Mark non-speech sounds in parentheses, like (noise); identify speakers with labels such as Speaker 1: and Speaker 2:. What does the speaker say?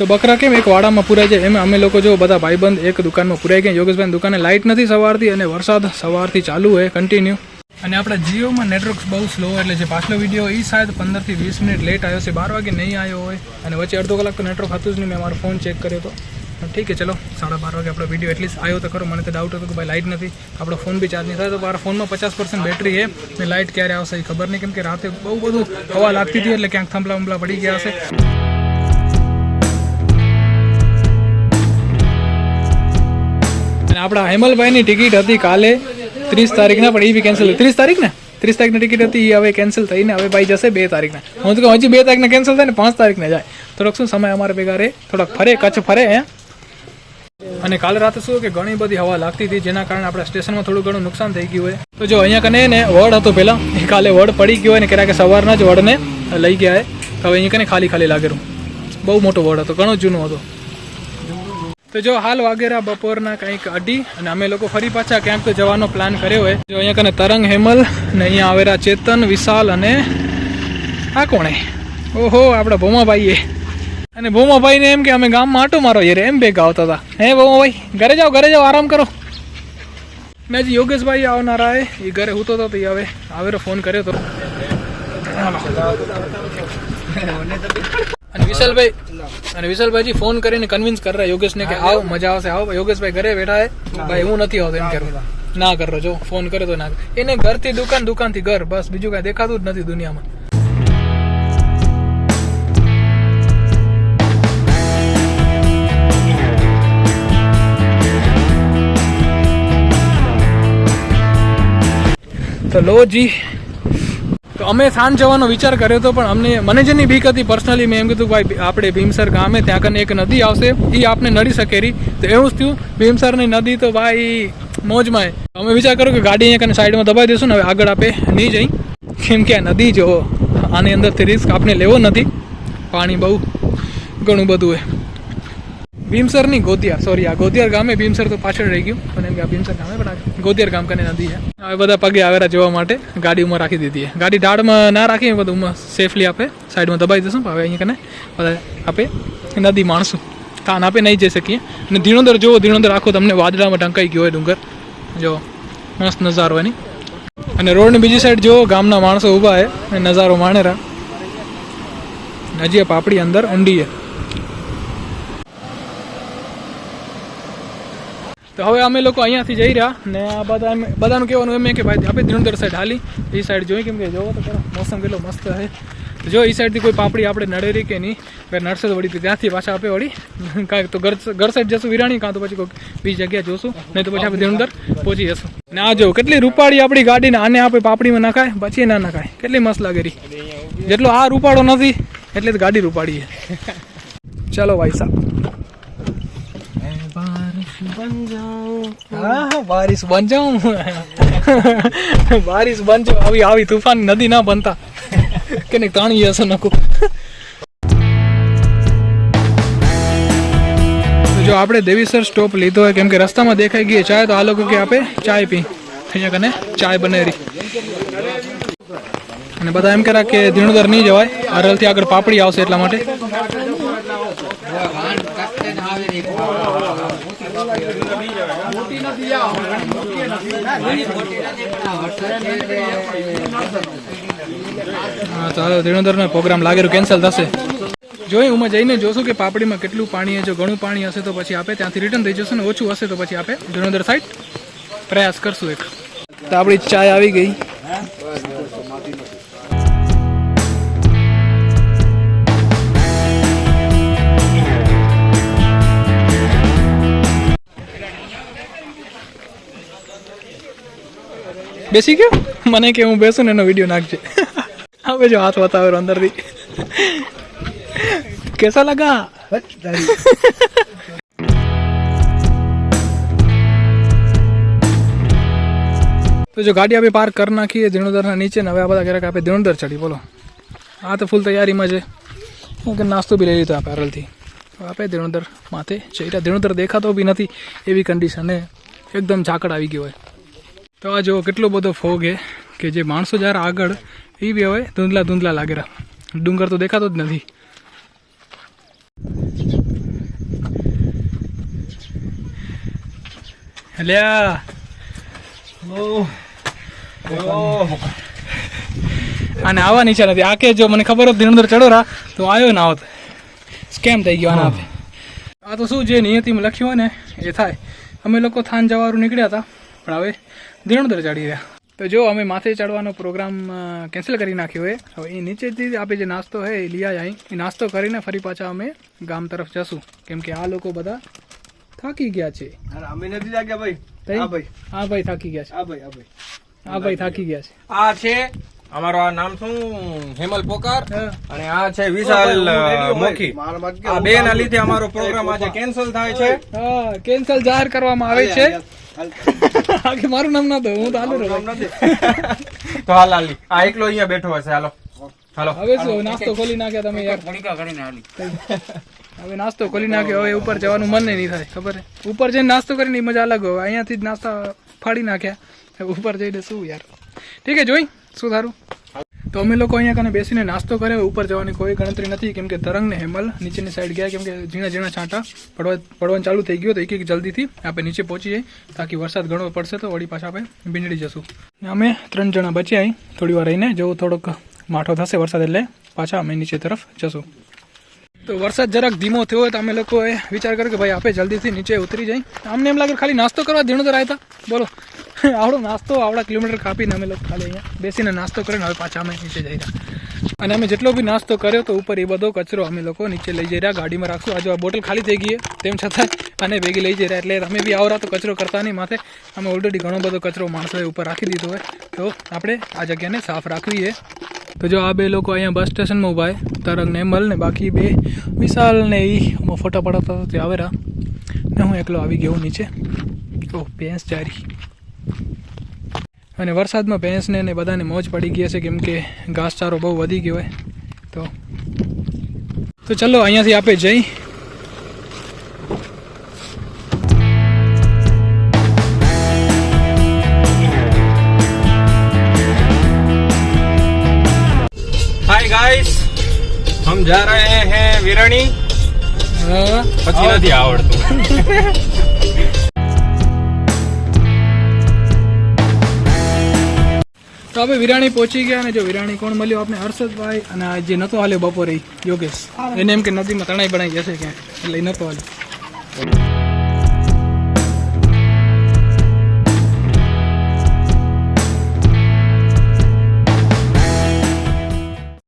Speaker 1: તો બકરા કેમ એક વાડામાં પુરાઈ જાય? એમ અમે લોકો જો બધા ભાઈબંધ એક દુકાનમાં પુરાઈ ગયા. યોગેશભાઈ દુકાને લાઇટ નથી સવારથી અને વરસાદ સવારથી ચાલુ હોય કન્ટિન્યુ અને આપણા જીઓમાં નેટવર્ક બહુ સ્લો એટલે જે પાછલો વીડિયો એ શાયદ પંદરથી વીસ મિનિટ લેટ આવ્યો છે. બાર વાગે નહીં આવ્યો હોય અને વચ્ચે અડધો કલાક તો નેટવર્ક હતું જ નહીં. મેં મારો ફોન ચેક કર્યો હતો ઠીક છે, ચલો. સાડા બાર વાગે આપણો વીડિયો એટલીસ્ટ આવ્યો તો ખરો. મને તો ડાઉટ હતો કે ભાઈ લાઇટ નથી. આપણો ફોન બી ચાર્જ નહીં થાય. તો મારા ફોનમાં પચાસ પર્સન્ટ બેટરી છે ને લાઇટ ક્યારે આવશે એ ખબર નહીં. કેમ કે રાતે બહુ બધું હવા લાગતી હતી એટલે ક્યાંક થંભલા વંભલા પડી ગયા હશે. આપણા હેમલભાઈની ટિકિટ હતી કાલે ત્રીસ તારીખના, પણ એ બી કેન્સલ ત્રીસ તારીખ ને ત્રીસ તારીખની ટિકિટ હતી એ હવે કેન્સલ થઈને હવે ભાઈ જશે બે તારીખના. હું તો હજી બે તારીખને કેન્સલ થાય ને, પાંચ તારીખને જાય. થોડોક શું સમય અમારે ભેગા રહે, થોડાક ફરે, કચ્છ ફરે, હે? અને કાલે રાતે શું કે ઘણી બધી હવા લાગતી હતી, જેના કારણે આપણા સ્ટેશનમાં થોડું ઘણું નુકસાન થઈ ગયું હોય. તો જો અહીંયા કને ને, વડ હતો પહેલા, એ કાલે વડ પડી ગયો હોય ને ક્યારેક સવારના જ વડને લઈ ગયા હવે અહીંયા કને ખાલી ખાલી લાગેલું બહુ મોટો વડ હતો, ઘણો જૂનો હતો. તો જો હાલ વાગેરા બપોરના કંઈક અઢી અને અમે લોકો ફરી પાછા ક્યાંક તો જવાનો પ્લાન કર્યો હોય. જો અહીંયા કને તરંગ હેમલ ને અહીંયા આવેલા ચેતન, વિશાલ અને આ કોણે? ઓહો, આપણા ભોમાભાઈએ. અને ભોમાભાઈને એમ કે અમે ગામમાં આટો મારો યાર, એમ ભેગા આવતા હતા. હે ભોમાભાઈ, ઘરે જાઓ ઘરે જાઓ, આરામ કરો. મેં હજી યોગેશભાઈ આવનારા એ ઘરે હતો તો એ હવે આવેરો ફોન કર્યો હતો અને વિશાલભાઈ અને વિશાલભાઈજી ફોન કરીને કન્વિન્સ કર રહ્યા યોગેશને કે આવ મજા આવશે આવો. યોગેશભાઈ ઘરે બેઠા હે. ભાઈ હું નથી આવતો એમ કે ના. કરો જો ફોન કરે તો ના એને ઘરથી દુકાન દુકાનથી ઘર બસ બીજું કાંઈ દેખાતું જ નથી દુનિયામાં. તો લો જી તો અમે સાંજ જવાનો વિચાર કર્યો હતો, પણ અમને, મને જેની બીક હતી પર્સનલી મેં એમ કીધું ભાઈ, આપણે ભીમસર ગામે ત્યાં કને એક નદી આવશે એ આપણે નડી શકે રી. તો એવું જ થયું, ભીમસરની નદી તો ભાઈ, મોજમાં. અમે વિચાર કર્યો કે ગાડી અહીંયા કને સાઈડમાં દબાઈ દઈશું ને હવે આગળ આપે નહીં જઈ. કેમ કે આ નદી જો આની અંદરથી રિસ્ક આપણે લેવો નથી. પાણી બહુ ઘણું બધું હે ભીમસરની ગોતિયાર. સોરી આ ગોધિયાર ગામે ભીમસર તો પાછળ રહી ગયું. પણ એમ કે આ ભીમસર ગામે પણ આ ગોતિયાર ગામ કને નદી છે. હવે બધા પગે આવેલા જોવા માટે ગાડી ઉમાં રાખી દીધી ગાડી ઢાળમાં ના રાખી બધું ઉમાં સેફલી આપે. સાઈડમાં દબાઈ દઈશું હવે અહીંયા કને બધા આપે નદી માણશું. કાન આપે નહીં જઈ શકીએ. અને ધીણોદર જુઓ, ધીણોદર આખો તમને વાદળામાં ઢંકાઈ ગયો હોય ડુંગર. જો મસ્ત નજારો એની. અને રોડની બીજી સાઈડ જુઓ, ગામના માણસો ઊભા છે નજારો માણેરા. હજી પાપડી અંદર ઊંડી છે. તો હવે અમે લોકો અહીંયાથી જઈ રહ્યા ને આ બધા એમ બધાનું કહેવાનું એમ કે ભાઈ આપણે ધીણોદર સાઈડ હાલી. એ સાઈડ જોઈ કેમ કે જોવો તો ખરા, મોસમ કેટલો મસ્ત છે. જો એ સાઈડથી કોઈ પાપડી આપણે નડેરી કે નહીં ભાઈ નડશે તો વળી ત્યાંથી પાછા આપે વળી. કાંઈક તો ઘર ઘર સાઈડ જશું વિરાણી, કાં તો પછી કોઈ બીજી જગ્યાએ જોશું, નહીં તો પછી આપણે ધીણોદર પહોંચી જશું. ને આ જો, કેટલી રૂપાળી આપણી ગાડીને આને આપણે પાપડીમાં નાખાય, પછી ના નાખાય. કેટલી મસ્ત લાગે રહી જેટલો આ રૂપાળો નથી, એટલે ગાડી રૂપાળી છે. ચાલો ભાઈ સાહેબ. हाँ, बारिश बन जाऊं बारिश बन जाओ આવી આવી તુફાન નદી ના બનતા કે નહીં તાણી હશે નકો તો જો આપણે દેવીસર સ્ટોપ લીધો હોય કેમ કે રસ્તામાં દેખાઈ ગઈ ચાય તો આ લોકો કે આપે ચાય પી અહીંયા કને ચાય બનેરી અને બધા એમ કરા કે ધીણોદર નહીં જવાય અરલથી આગળ પાપડી આવશે એટલા માટે હા ચાલો ધીણોધરનો પ્રોગ્રામ લાગેલું કેન્સલ થશે. જોઈ, હું જઈને જોશું કે પાપડીમાં કેટલું પાણી જો ઘણું પાણી હશે, તો પછી આપે ત્યાંથી રિટર્ન થઈ જશું ને ઓછું હશે, તો પછી આપે ધીણોધર સાઈડ પ્રયાસ કરશું એક. તો આપણી ચાય આવી ગઈ. બેસી ગયો? મને કે હું બેસું ને એનો વીડિયો નાખજે. હવે જો હાથ બતાવેલો અંદરથી. કેસા લગા? તો જો ગાડી આપણે પાર્ક કરી નાખીએ ધીણોદરના નીચે ને હવે આ બધા ક્યારેક આપણે ધીણોદર ચડી બોલો. આ તો ફૂલ તૈયારીમાં છે. કે નાસ્તો બી લઈ લીધો આ પેરલથી આપણે ધીણોદર માથે ચડ્યા. ધીણોદર દેખાતો બી નથી એવી કન્ડિશને એકદમ ઝાકળ આવી ગયો હોય. તો આ જુઓ કેટલો બધો ફોગ છે કે જે માણસો જ્યારે આગળ, એ બી હવે ધૂંધલા ધૂંધલા લાગેલા ડુંગર તો દેખાતો જ નથી. અલ્યા. અને આવવાની ઈચ્છા નથી. આ જો મને ખબર હોત ધીણંદર ચડોરા તો આવ્યો ને આવત. સ્કેમ થઈ ગયો આના આ તો શું જે નિયતિમાં લખ્યું હોય ને, એ થાય. અમે લોકો થાન જવાનું નીકળ્યા હતા, પણ હવે ધીણોધર ચડી રહ્યા. તો જો અમે માથે ચડવાનો પ્રોગ્રામ કેન્સલ કરી નાખ્યો છે હવે એ નીચેથી આપણે જે નાસ્તો છે એ લઈ આવ્યા એ નાસ્તો કરીને ફરી પાછા અમે ગામ તરફ જશું. કેમ કે આ લોકો બધા થાકી ગયા છે.
Speaker 2: અમે નથી થાક્યા ભાઈ. હા ભાઈ.
Speaker 1: હા ભાઈ થાકી ગયા છે.
Speaker 2: હા ભાઈ હા ભાઈ.
Speaker 1: હા ભાઈ થાકી ગયા છે.
Speaker 3: આ છે અમારો આ નામ શું? હેમલ પોકાર. અને આ છે વિશાલ મોખી. આ બે ના લીધે અમારો પ્રોગ્રામ આજે કેન્સલ થાય છે.
Speaker 1: હા કેન્સલ જાહેર કરવામાં આવે છે. આ કે મારું નામ ના દો હું તો આલુ નથી.
Speaker 3: તો હાલ હાલી. આ એકલો અહીંયા બેઠો હશે હાલો. હાલો.
Speaker 1: હવે શું નાસ્તો ખોલી નાખ્યા તમે યાર. હવે નાસ્તો ખોલી નાખ્યો હવે ઉપર જવાનું મન નહીં થાય ખબર છે? ઉપર જઈને નાસ્તો કરીને મજા અલગ હોય. અહીંયાથી જ નાસ્તા ફાડી નાખ્યા. ઉપર જઈને શું યાર. ઠીક છે જોઈ? શું સારું તો અમે લોકો અહીંયા કને બેસીને નાસ્તો કર્યો ઉપર જવાની કોઈ ગણતરી નથી, કેમ કે તરંગ ને હેમલ, નીચેની સાઈડ ગયા, કેમ કે ઝીણા ઝીણા છાંટા, પડવા, પડવાનું ચાલુ થઈ ગયું તો એક એક જલ્દીથી આપણે નીચે પહોંચી જઈએ, તાકી વરસાદ ઘણો પડશે તો વળી પાછા આપણે ભીંજડી જશું. ને અમે ત્રણ જણા બચ્યા અહીં, થોડી વાર રહીને, જો થોડોક માઠો થશે વરસાદ એટલે પાછા અમે નીચે તરફ જશું. તો વરસાદ જરાક ધીમો થયો હોય તો અમે લોકોએ વિચાર કર્યો કે ભાઈ આપણે જલ્દીથી નીચે ઉતરી જઈ. અમને એમ લાગે ખાલી નાસ્તો કરવા ધીણોધર આવ્યા હતા. બોલો. (laughs) આવડો નાસ્તો, આવડા કિલોમીટર કાપીને અમે લોકો ખાલી અહીંયા બેસીને નાસ્તો કરીને હવે પાછા અમે નીચે જઈ રહ્યા. અને અમે જેટલો બી નાસ્તો કર્યો તો ઉપર એ બધો કચરો અમે લોકો નીચે લઈ જઈ રહ્યા, ગાડીમાં રાખશું. આજે આ બોટલ ખાલી થઈ ગઈ તેમ છતાં અને ભેગી લઈ જઈ રહ્યા એટલે તમે બી આવરા તો કચરો કરતા નહીં માથે. અમે ઓલરેડી ઘણો બધો કચરો માણસોએ ઉપર રાખી દીધો હોય. તો આપણે આ જગ્યાને સાફ રાખવી તો જો આ બે લોકો અહીંયા બસ સ્ટેશનમાં ઊભા છે. તરંગ નેમલ ને બાકી બે. વિશાલ ને એ હું ફોટા પડાવતા હતા તે આવેરા ને હું એકલો આવી ગયો નીચે. ઓહ ભેંસ ચારી. અને વરસાદમાં ભેંસને ને બધાને મોજ પડી ગઈ છે કેમ કે ઘાસચારો બહુ વધી ગયો હોય. તો તો ચલો અહીંયાથી આપણે જઈ.
Speaker 3: ગાઈસ હમ જા રહે हैं વિરણી. પછી નથી આવડતું.
Speaker 1: તો આપણે વિરાણી પહોંચી ગયા અને જો વિરાણી કોણ મળ્યો આપણે હર્ષદભાઈ અને આ જે નતો હાલ્યો બપોરે યોગેશ. એને એમ કે નદીમાં તણાઈ બનાવી જશે ક્યાંક. એટલે નતો હાલ્યો.